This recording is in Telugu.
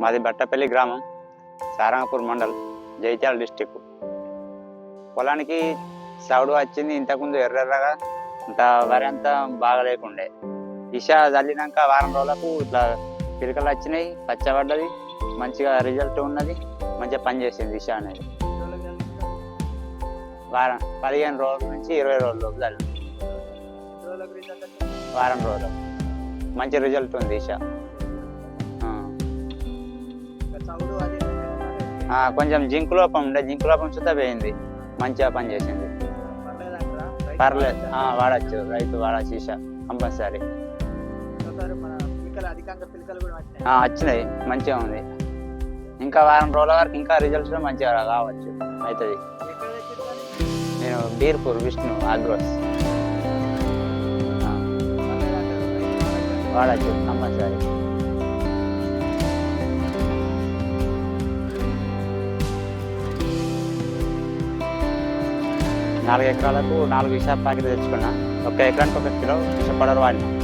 మాది బట్టపల్లి గ్రామం సారంగపూర్ మండల్ జైత్యాల డిస్టిక్. పొలానికి సౌడు వచ్చింది ఇంతకుముందు ఎర్రెర్రగా ఇంత వరి అంతా బాగా లేకుండే. ఇష చల్లినాక వారం రోజులకు ఇట్లా పిలకలు వచ్చినాయి పచ్చబడ్డది మంచిగా రిజల్ట్ ఉన్నది మంచిగా పనిచేసింది ఇష అనేది. వారం పదిహేను రోజుల నుంచి ఇరవై రోజుల లోపు చల్లి వారం రోజులు. మంచి రిజల్ట్ ఉంది ఇషా. కొంచెం జింక్ లోపం ఉండే జింక్ లోపం సుతా పోయింది. మంచిగా పర్లేదంటారా రైతు పర్లేదు. వాడొచ్చా? రైతు వాడచ్చు ఈష కంపల్సరీ. వచ్చినాయి. మంచిగా ఉంది. ఇంకా వారం రోజుల వరకు ఇంకా రిజల్ట్స్ మంచిగా కావచ్చు అవుతుంది? నేను బీర్పూర్ విష్ణు ఆగ్రోస్? వాడచ్చు కంపల్సరీ. నాలుగు ఎకరాలకు నాలుగు విషా ప్యాకెట్ తెచ్చుకున్నా. ఒక ఎకరానికి ఒక కిలో విషపడరు పౌడర్ వాడినా.